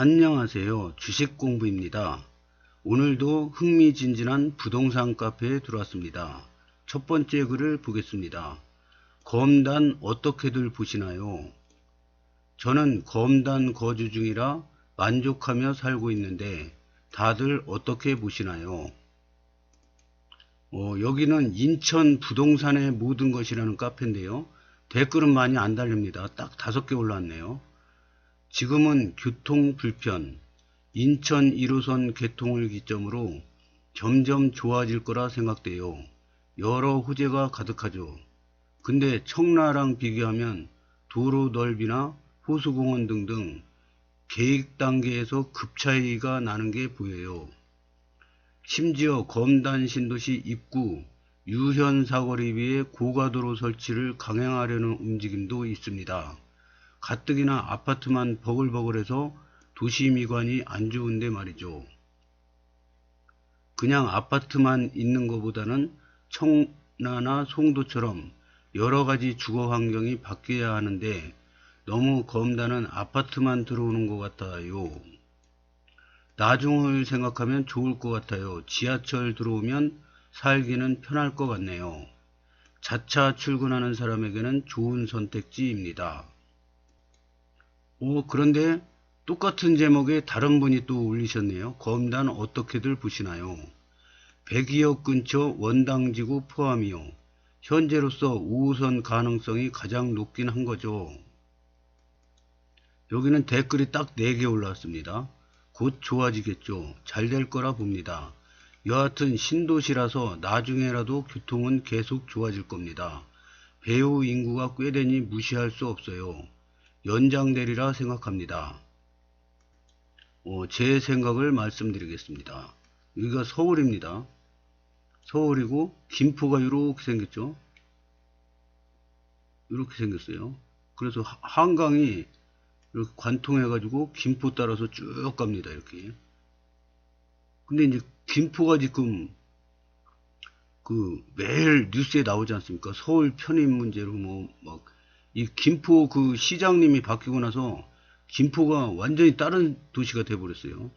안녕하세요. 주식 공부입니다. 오늘도 흥미진진한 부동산 카페에 들어왔습니다. 첫 번째 글을 보겠습니다. 검단 어떻게들 보시나요? 저는 검단 거주 중이라 만족하며 살고 있는데 다들 어떻게 보시나요? 어, 여기는 인천 부동산의 모든 것이라는 카페인데요. 댓글은 많이 안 달립니다. 딱 다섯 개 올라왔네요. 지금은 교통 불편, 인천 1호선 개통을 기점으로 점점 좋아질 거라 생각돼요. 여러 호재가 가득하죠. 근데 청라랑 비교하면 도로 넓이나 호수공원 등등 계획 단계에서 급 차이가 나는 게 보여요. 심지어 검단 신도시 입구 유현 사거리 위에 고가도로 설치를 강행하려는 움직임도 있습니다. 가뜩이나 아파트만 버글버글해서 도시 미관이 안 좋은데 말이죠. 그냥 아파트만 있는 것보다는 청라나 송도처럼 여러 가지 주거 환경이 바뀌어야 하는데 너무 검다는 아파트만 들어오는 것 같아요. 나중을 생각하면 좋을 것 같아요. 지하철 들어오면 살기는 편할 것 같네요. 자차 출근하는 사람에게는 좋은 선택지입니다. 오, 그런데 똑같은 제목에 다른 분이 또 올리셨네요. 검단 어떻게들 보시나요? 102억 근처 원당지구 포함이요. 현재로서 5호선 가능성이 가장 높긴 한 거죠. 여기는 댓글이 딱 4개 올라왔습니다. 곧 좋아지겠죠. 잘 될 거라 봅니다. 여하튼 신도시라서 나중에라도 교통은 계속 좋아질 겁니다. 배우 인구가 꽤 되니 무시할 수 없어요. 연장되리라 생각합니다. 어, 제 생각을 말씀드리겠습니다. 여기가 서울입니다. 서울이고 김포가 이렇게 생겼죠. 이렇게 생겼어요. 그래서 하- 한강이 이렇게 관통해가지고 김포 따라서 쭉 갑니다. 이렇게. 근데 이제 김포가 지금 그 매일 뉴스에 나오지 않습니까? 서울 편입 문제로 뭐 막 이 김포 그 시장님이 바뀌고 나서 김포가 완전히 다른 도시가 돼 버렸어요.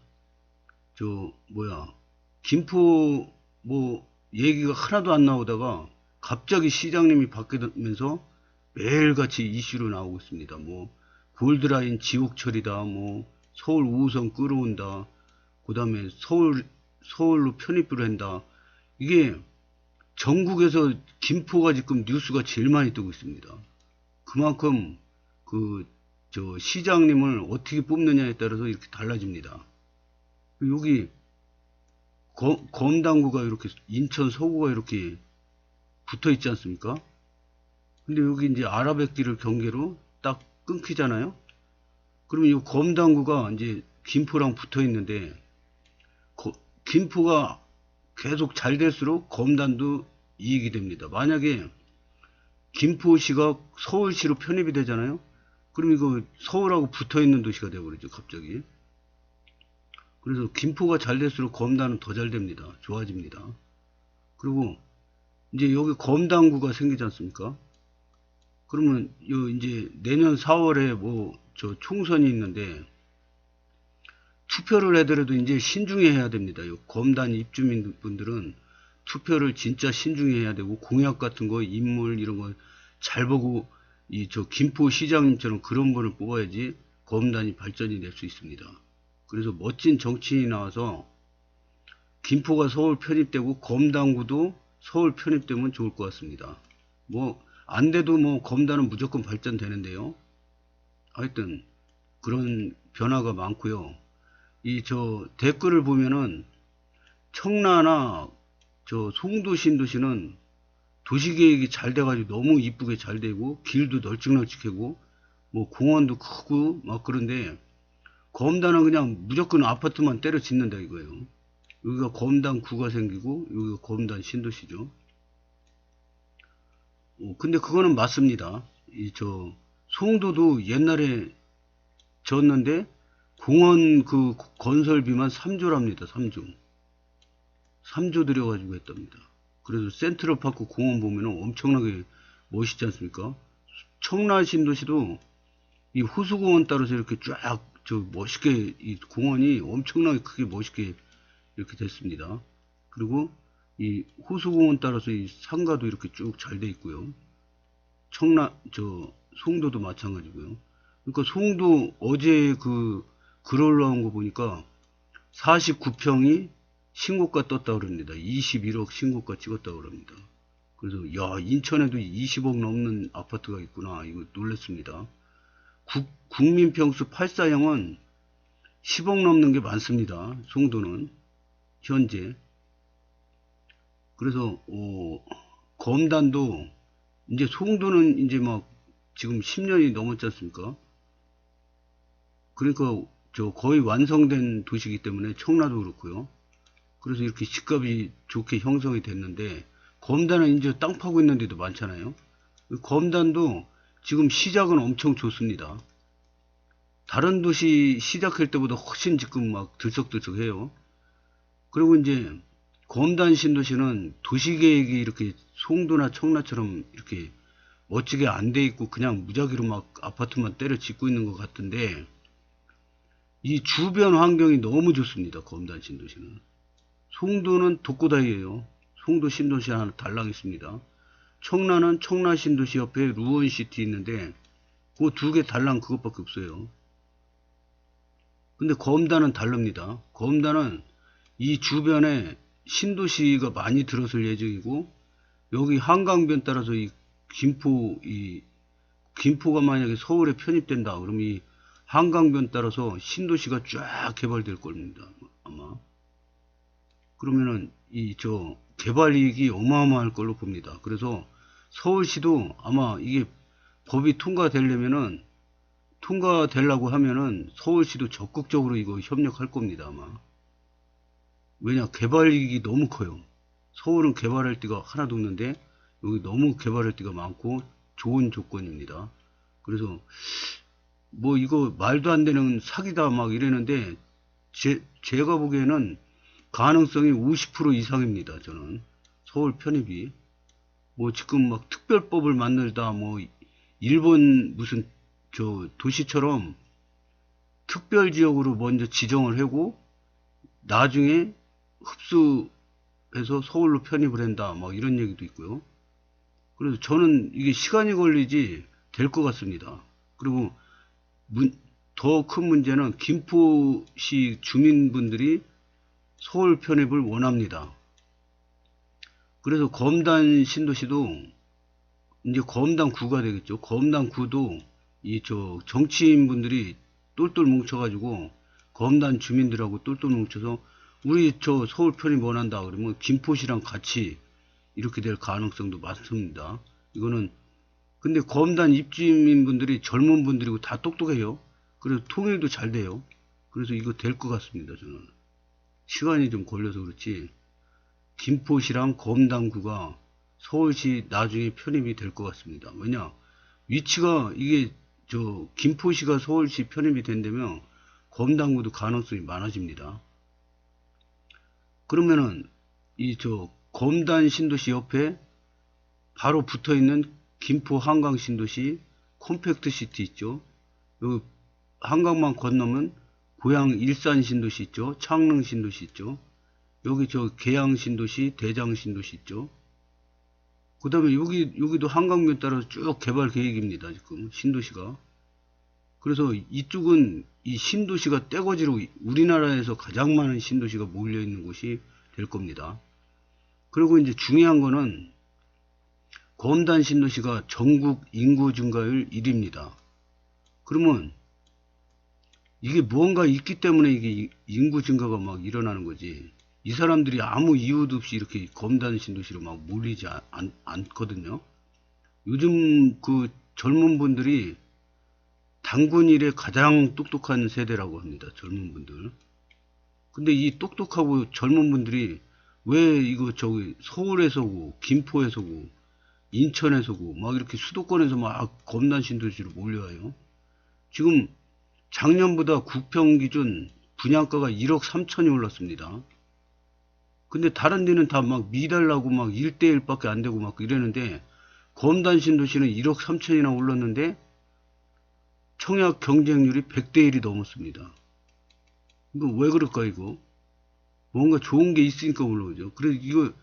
저 뭐야 김포 뭐 얘기가 하나도 안 나오다가 갑자기 시장님이 바뀌면서 매일같이 이슈로 나오고 있습니다. 뭐 골드라인 지옥철이다, 뭐 서울 5호선 끌어온다, 그 다음에 서울 서울로 편입을 한다. 이게 전국에서 김포가 지금 뉴스가 제일 많이 뜨고 있습니다. 그만큼 그 저 시장님을 어떻게 뽑느냐에 따라서 이렇게 달라집니다. 여기 검, 검당구가 이렇게 인천 서구가 이렇게 붙어 있지 않습니까? 근데 여기 이제 아라뱃길을 경계로 딱 끊기잖아요. 그러면 이 검당구가 이제 김포랑 붙어 있는데 거- 김포가 계속 잘 될수록 검단도 이익이 됩니다. 만약에 김포시가 서울시로 편입이 되잖아요. 그럼 이거 서울하고 붙어 있는 도시가 되어버리죠, 갑자기. 그래서 김포가 잘 될수록 검단은 더 잘 됩니다. 좋아집니다. 그리고 이제 여기 검단구가 생기지 않습니까? 그러면 요 이제 내년 4월에 뭐 저 총선이 있는데 투표를 해더라도 이제 신중히 해야 됩니다. 요 검단 입주민 분들은 투표를 진짜 신중히 해야 되고 공약 같은 거 인물 이런 거 잘 보고 이 저 김포 시장님처럼 그런 분을 뽑아야지 검단이 발전이 될 수 있습니다. 그래서 멋진 정치인이 나와서 김포가 서울 편입되고 검단구도 서울 편입되면 좋을 것 같습니다. 뭐 안 돼도 뭐 검단은 무조건 발전되는데요. 하여튼 그런 변화가 많고요. 이 저 댓글을 보면은 청라나 저 송도 신도시는 도시 계획이 잘 돼가지고 너무 이쁘게 잘 되고 길도 널찍널찍하고 뭐 공원도 크고 막 그런데 검단은 그냥 무조건 아파트만 때려 짓는다 이거예요. 여기가 검단 구가 생기고 여기가 검단 신도시죠. 어, 근데 그거는 맞습니다. 이 저 송도도 옛날에 졌는데 공원 그 건설비만 3조랍니다. 3조. 3조 들여가지고 했답니다. 그래서 센트럴파크 공원 보면은 엄청나게 멋있지 않습니까? 청라 신도시도 이 호수공원 따라서 이렇게 쫙 저 멋있게 이 공원이 엄청나게 크게 멋있게 이렇게 됐습니다. 그리고 이 호수공원 따라서 이 상가도 이렇게 쭉 잘 돼 있고요. 청라 저 송도도 마찬가지고요. 그러니까 송도 어제 그 글 올라온 거 보니까 49평이 신고가 떴다 그럽니다. 21억 신고가 찍었다 그럽니다. 그래서 야 인천에도 20억 넘는 아파트가 있구나 이거 놀랐습니다. 국, 국민평수 84형은 10억 넘는 게 많습니다. 송도는 현재 그래서 어, 검단도 이제 송도는 이제 막 지금 10년이 넘었지 않습니까? 그러니까 저 거의 완성된 도시이기 때문에 청라도 그렇고요. 그래서 이렇게 집값이 좋게 형성이 됐는데 검단은 이제 땅 파고 있는 데도 많잖아요. 검단도 지금 시작은 엄청 좋습니다. 다른 도시 시작할 때보다 훨씬 지금 막 들썩들썩해요. 그리고 이제 검단 신도시는 도시계획이 이렇게 송도나 청라처럼 이렇게 멋지게 안 돼 있고 그냥 무작위로 막 아파트만 때려 짓고 있는 것 같은데 이 주변 환경이 너무 좋습니다. 검단 신도시는. 송도는 독고다이에요. 송도 신도시 하나 달랑 있습니다. 청라는 청라 신도시 옆에 루원시티 있는데 그 두 개 달랑 그것밖에 없어요. 근데 검단은 다릅니다. 검단은 이 주변에 신도시가 많이 들어설 예정이고 여기 한강변 따라서 이 김포 이 김포가 만약에 서울에 편입된다 그러면 이 한강변 따라서 신도시가 쫙 개발될 겁니다. 아마 그러면은 이 저 개발 이익이 어마어마할 걸로 봅니다. 그래서 서울시도 아마 이게 법이 통과되려면은 통과되려고 하면은 서울시도 적극적으로 이거 협력할 겁니다. 아마 왜냐 개발 이익이 너무 커요. 서울은 개발할 데가 하나도 없는데 여기 너무 개발할 데가 많고 좋은 조건입니다. 그래서 뭐 이거 말도 안 되는 사기다 막 이러는데 제, 제가 보기에는 가능성이 50% 이상입니다. 저는 서울 편입이 뭐 지금 막 특별법을 만들다 뭐 일본 무슨 저 도시처럼 특별 지역으로 먼저 지정을 하고 나중에 흡수해서 서울로 편입을 한다 막 이런 얘기도 있고요. 그래서 저는 이게 시간이 걸리지 될 것 같습니다. 그리고 더 큰 문제는 김포시 주민분들이 서울 편입을 원합니다. 그래서 검단 신도시도 이제 검단 구가 되겠죠. 검단 구도 이 저 정치인분들이 똘똘 뭉쳐가지고 검단 주민들하고 똘똘 뭉쳐서 우리 저 서울 편입 원한다 그러면 김포시랑 같이 이렇게 될 가능성도 많습니다. 이거는 근데 검단 입주민분들이 젊은 분들이고 다 똑똑해요. 그래서 통일도 잘 돼요. 그래서 이거 될 것 같습니다. 저는 시간이 좀 걸려서 그렇지 김포시랑 검단구가 서울시 나중에 편입이 될 것 같습니다. 왜냐 위치가 이게 저 김포시가 서울시 편입이 된다면 검단구도 가능성이 많아집니다. 그러면은 이 저 검단 신도시 옆에 바로 붙어 있는 김포 한강 신도시 콤팩트 시티 있죠. 여기 한강만 건너면 고향 일산 신도시 있죠. 창릉 신도시 있죠. 여기 저 계양 신도시, 대장 신도시 있죠. 그 다음에 여기, 여기도 한강변 따라서 쭉 개발 계획입니다. 지금 신도시가. 그래서 이쪽은 이 신도시가 떼거지로 우리나라에서 가장 많은 신도시가 몰려 있는 곳이 될 겁니다. 그리고 이제 중요한 거는 검단 신도시가 전국 인구 증가율 1위입니다. 그러면 이게 무언가 있기 때문에 이게 인구 증가가 막 일어나는 거지. 이 사람들이 아무 이유도 없이 이렇게 검단 신도시로 막 몰리지 않, 않거든요. 요즘 그 젊은 분들이 당군 일에 가장 똑똑한 세대라고 합니다. 젊은 분들. 근데 이 똑똑하고 젊은 분들이 왜 이거 저기 서울에서고 김포에서고 인천에서고 막 이렇게 수도권에서 막 검단 신도시로 몰려와요. 지금 작년보다 국평 기준 분양가가 1억 3천이 올랐습니다. 근데 다른 데는 다 막 미달라고 막 1대1밖에 안 되고 막 이러는데 검단 신도시는 1억 3천이나 올랐는데 청약 경쟁률이 100대 1이 넘었습니다. 이거 왜 그럴까, 이거? 뭔가 좋은 게 있으니까 올라오죠. 그래서 이거,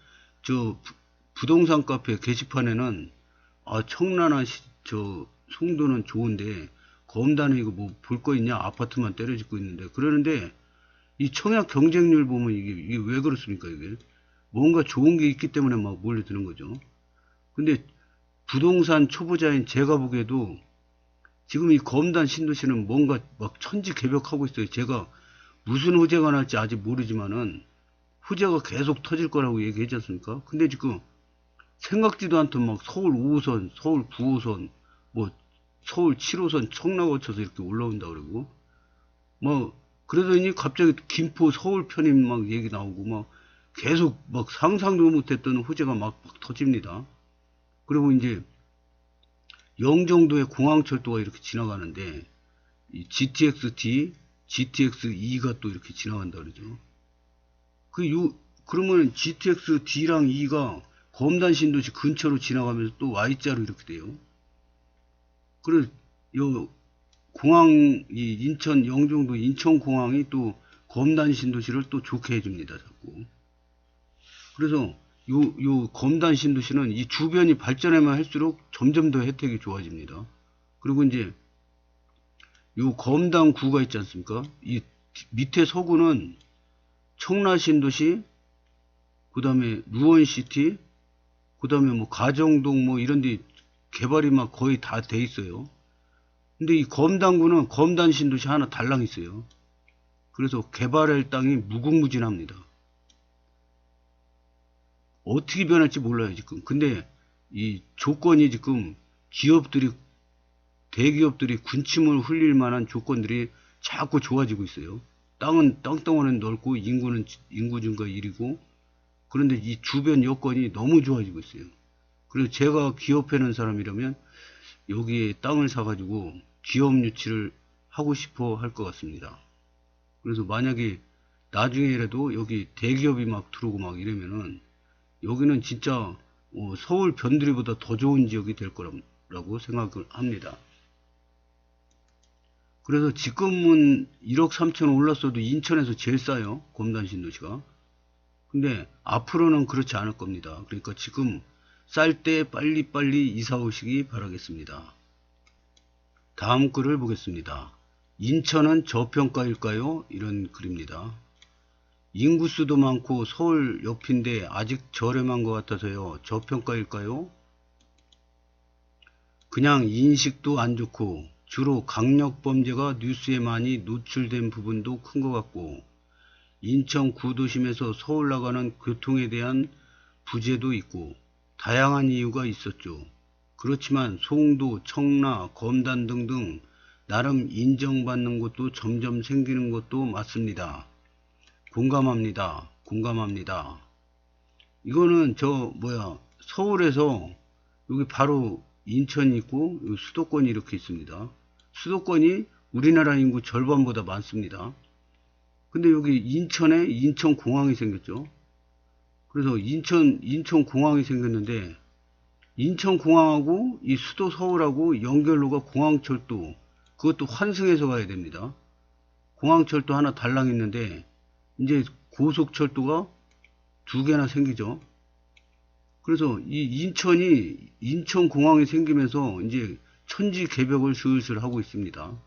저, 부- 부동산 카페 게시판에는, 아, 청라나, 시- 저, 송도는 좋은데, 검단에 이거 뭐 볼 거 있냐? 아파트만 때려짓고 있는데. 그러는데, 이 청약 경쟁률 보면 이게, 이게 왜 그렇습니까, 이게? 뭔가 좋은 게 있기 때문에 막 몰려드는 거죠. 근데, 부동산 초보자인 제가 보기에도, 지금 이 검단 신도시는 뭔가 막 천지개벽하고 있어요. 제가 무슨 호재가 날지 아직 모르지만은 호재가 계속 터질 거라고 얘기했지 않습니까? 근데 지금 생각지도 않던 막 서울 5호선, 서울 9호선, 뭐 서울 7호선 청라 거쳐서 이렇게 올라온다 그러고 뭐 그러더니 갑자기 김포 서울 편입 막 얘기 나오고 막 계속 막 상상도 못했던 호재가 막, 막 터집니다. 그리고 이제 영종도의 공항철도가 이렇게 지나가는데 이 GTX-D, GTX-E가 또 이렇게 지나간다 그러죠. 그 요, 그러면 GTX-D랑 E가 검단 신도시 근처로 지나가면서 또 Y자로 이렇게 돼요. 그래, 요, 공항, 이 인천, 영종도 인천공항이 또 검단 신도시를 또 좋게 해줍니다, 자꾸. 그래서 요, 요 검단 신도시는 이 주변이 발전하면 할수록 점점 더 혜택이 좋아집니다. 그리고 이제 요 검단 구가 있지 않습니까? 이 밑에 서구는 청라 신도시, 그 다음에 루원시티, 그 다음에 뭐 가정동 뭐 이런 데 개발이 막 거의 다 돼 있어요. 근데 이 검단구는 검단 신도시 하나 달랑 있어요. 그래서 개발할 땅이 무궁무진합니다. 어떻게 변할지 몰라요, 지금. 근데 이 조건이 지금 기업들이, 대기업들이 군침을 흘릴 만한 조건들이 자꾸 좋아지고 있어요. 땅은, 땅덩어리는 넓고 인구는 인구 증가 1이고 그런데 이 주변 여건이 너무 좋아지고 있어요. 그래서 제가 기업하는 사람이라면 여기에 땅을 사가지고 기업 유치를 하고 싶어 할 것 같습니다. 그래서 만약에 나중에라도 여기 대기업이 막 들어오고 막 이러면은 여기는 진짜 어, 서울 변두리보다 더 좋은 지역이 될 거라고 생각을 합니다. 그래서 지금은 1억 3천 올랐어도 인천에서 제일 싸요. 검단 신도시가. 근데 앞으로는 그렇지 않을 겁니다. 그러니까 지금 쌀 때 빨리빨리 이사 오시기 바라겠습니다. 다음 글을 보겠습니다. 인천은 저평가일까요? 이런 글입니다. 인구수도 많고 서울 옆인데 아직 저렴한 것 같아서요. 저평가일까요? 그냥 인식도 안 좋고 주로 강력 범죄가 뉴스에 많이 노출된 부분도 큰 것 같고 인천 구도심에서 서울 나가는 교통에 대한 부재도 있고 다양한 이유가 있었죠. 그렇지만 송도, 청라, 검단 등등 나름 인정받는 곳도 점점 생기는 것도 맞습니다. 공감합니다. 공감합니다. 이거는 저 뭐야 서울에서 여기 바로 인천이 있고 수도권이 이렇게 있습니다. 수도권이 우리나라 인구 절반보다 많습니다. 근데 여기 인천에 인천공항이 생겼죠. 그래서 인천 인천 공항이 생겼는데 인천 공항하고 이 수도 서울하고 연결로가 공항철도 그것도 환승해서 가야 됩니다. 공항철도 하나 달랑 있는데 이제 고속철도가 두 개나 생기죠. 그래서 이 인천이 인천 공항이 생기면서 이제 천지 개벽을 슬슬 하고 있습니다.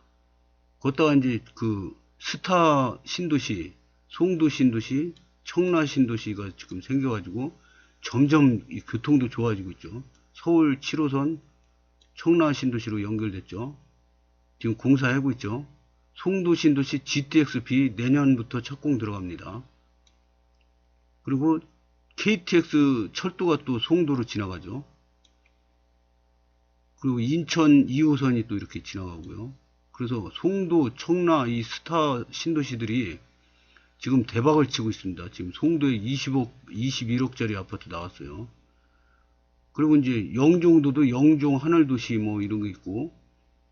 걷다가 이제 그 스타 신도시, 송도 신도시, 청라 신도시가 지금 생겨가지고 점점 이 교통도 좋아지고 있죠. 서울 7호선 청라 신도시로 연결됐죠. 지금 공사하고 있죠. 송도 신도시 GTX-B 내년부터 착공 들어갑니다. 그리고 KTX 철도가 또 송도로 지나가죠. 그리고 인천 2호선이 또 이렇게 지나가고요. 그래서 송도, 청라 이 스타 신도시들이 지금 대박을 치고 있습니다. 지금 송도에 20억, 21억짜리 아파트 나왔어요. 그리고 이제 영종도도 영종 하늘도시 뭐 이런 거 있고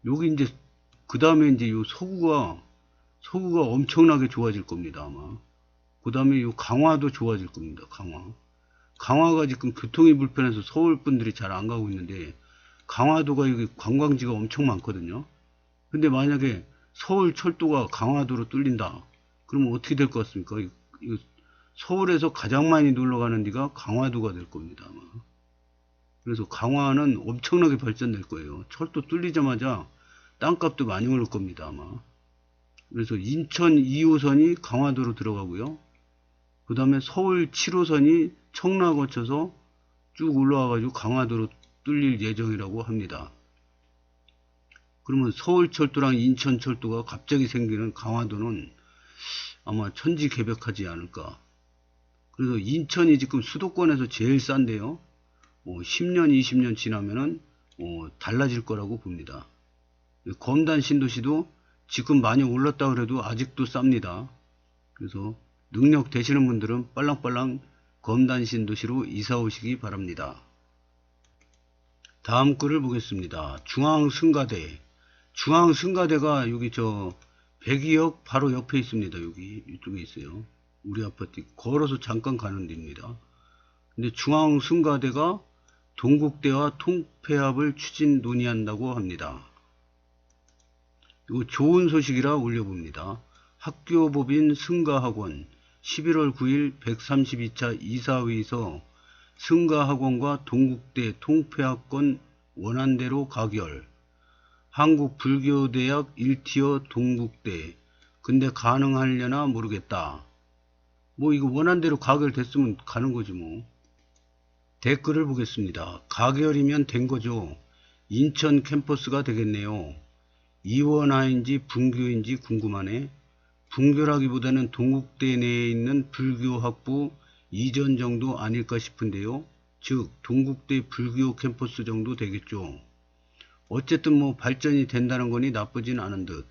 여기 이제 그 다음에 이제 요 서구가 서구가 엄청나게 좋아질 겁니다 아마. 그 다음에 요 강화도 좋아질 겁니다 강화. 강화가 지금 교통이 불편해서 서울 분들이 잘 안 가고 있는데 강화도가 여기 관광지가 엄청 많거든요. 근데 만약에 서울 철도가 강화도로 뚫린다. 그러면 어떻게 될 것 같습니까? 서울에서 가장 많이 놀러 가는 데가 강화도가 될 겁니다. 아마. 그래서 강화는 엄청나게 발전될 거예요. 철도 뚫리자마자 땅값도 많이 오를 겁니다. 아마. 그래서 인천 2호선이 강화도로 들어가고요. 그 다음에 서울 7호선이 청라 거쳐서 쭉 올라와가지고 강화도로 뚫릴 예정이라고 합니다. 그러면 서울철도랑 인천철도가 갑자기 생기는 강화도는 아마 천지개벽하지 않을까. 그래서 인천이 지금 수도권에서 제일 싼데요. 어, 10년, 20년 지나면은 어, 달라질 거라고 봅니다. 검단 신도시도 지금 많이 올랐다 그래도 아직도 쌉니다. 그래서 능력 되시는 분들은 빨랑빨랑 검단 신도시로 이사 오시기 바랍니다. 다음 글을 보겠습니다. 중앙 승가대. 중앙 승가대가 여기 저 백이역 바로 옆에 있습니다. 여기 이쪽에 있어요. 우리 아파트 걸어서 잠깐 가는 데입니다. 근데 중앙승가대가 동국대와 통폐합을 추진 논의한다고 합니다. 이거 좋은 소식이라 올려봅니다. 학교법인 승가학원 11월 9일 132차 이사회에서 승가학원과 동국대 통폐합권 원안대로 가결 한국불교대학 1티어 동국대 근데 가능하려나 모르겠다. 뭐 이거 원안대로 가결됐으면 가는 거지 뭐. 댓글을 보겠습니다. 가결이면 된 거죠. 인천 캠퍼스가 되겠네요. 이원화인지 분교인지 궁금하네. 분교라기보다는 동국대 내에 있는 불교학부 이전 정도 아닐까 싶은데요. 즉 동국대 불교 캠퍼스 정도 되겠죠. 어쨌든 뭐 발전이 된다는 거니 나쁘진 않은 듯.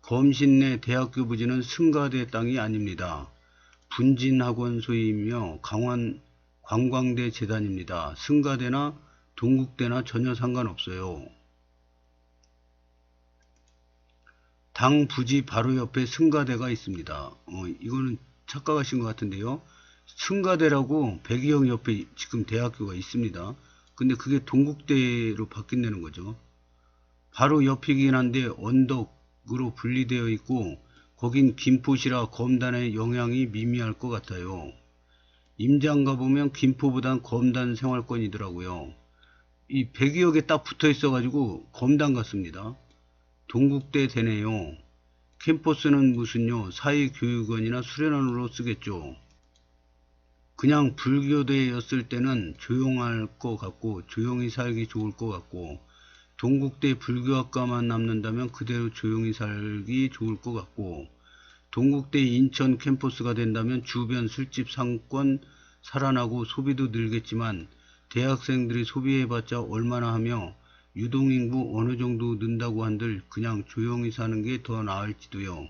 검신 내 대학교 부지는 승가대 땅이 아닙니다. 분진학원 소유이며 강원 관광대 재단입니다. 승가대나 동국대나 전혀 상관없어요. 당 부지 바로 옆에 승가대가 있습니다. 어, 이거는 착각하신 것 같은데요. 승가대라고 백이형 옆에 지금 대학교가 있습니다. 근데 그게 동국대로 바뀐다는 거죠. 바로 옆이긴 한데 언덕으로 분리되어 있고 거긴 김포시라 검단의 영향이 미미할 것 같아요. 임장 가보면 김포보단 검단 생활권이더라고요. 이 백이역에 딱 붙어 있어가지고 검단 같습니다. 동국대 되네요. 캠퍼스는 무슨요 사회교육원이나 수련원으로 쓰겠죠. 그냥 불교대였을 때는 조용할 것 같고 조용히 살기 좋을 것 같고 동국대 불교학과만 남는다면 그대로 조용히 살기 좋을 것 같고 동국대 인천 캠퍼스가 된다면 주변 술집 상권 살아나고 소비도 늘겠지만 대학생들이 소비해봤자 얼마나 하며 유동인구 어느 정도 는다고 한들 그냥 조용히 사는 게 더 나을지도요.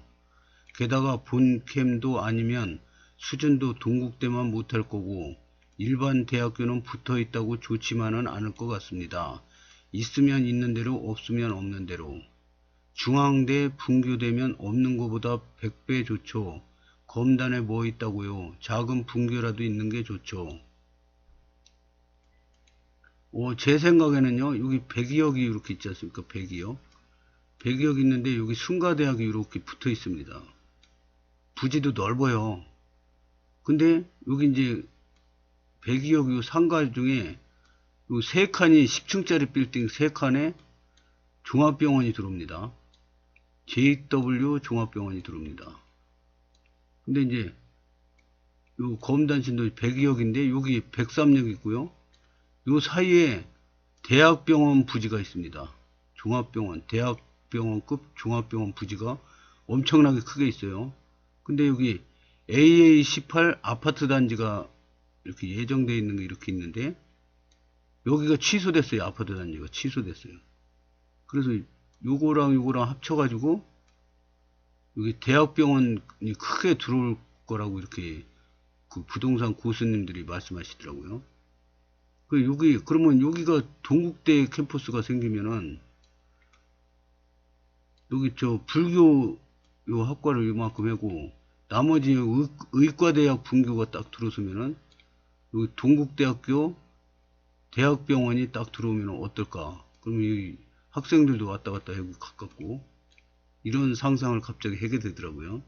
게다가 본캠도 아니면 수준도 동국대만 못할 거고 일반 대학교는 붙어 있다고 좋지만은 않을 것 같습니다. 있으면 있는 대로 없으면 없는 대로 중앙대 분교되면 없는 것보다 100배 좋죠. 검단에 뭐 있다고요. 작은 분교라도 있는 게 좋죠. 어, 제 생각에는요, 여기 백이역이 이렇게 있지 않습니까? 백이역. 백이역 있는데 여기 순가대학이 이렇게 붙어 있습니다. 부지도 넓어요. 근데 여기 이제 백이역 요 상가 중에 요 세 칸이 10층짜리 빌딩 세 칸에 종합병원이 들어옵니다. JW 종합병원이 들어옵니다. 근데 이제 요 검단신도 102역인데 여기 103역 있고요. 요 사이에 대학병원 부지가 있습니다. 종합병원, 대학병원급 종합병원 부지가 엄청나게 크게 있어요. 근데 여기 AA18 아파트 단지가 이렇게 예정되어 있는 게 이렇게 있는데 여기가 취소됐어요. 아파트 단지가 취소됐어요. 그래서 요거랑 요거랑 합쳐가지고 여기 대학병원이 크게 들어올 거라고 이렇게 그 부동산 고수님들이 말씀하시더라고요. 그 여기 그러면 여기가 동국대 캠퍼스가 생기면은 여기 저 불교 요 학과를 요만큼 하고 나머지 의, 의과대학 분교가 딱 들어서면은 여기 동국대학교 대학병원이 딱 들어오면 어떨까? 그러면 이 학생들도 왔다 갔다 하고 가깝고 이런 상상을 갑자기 하게 되더라고요.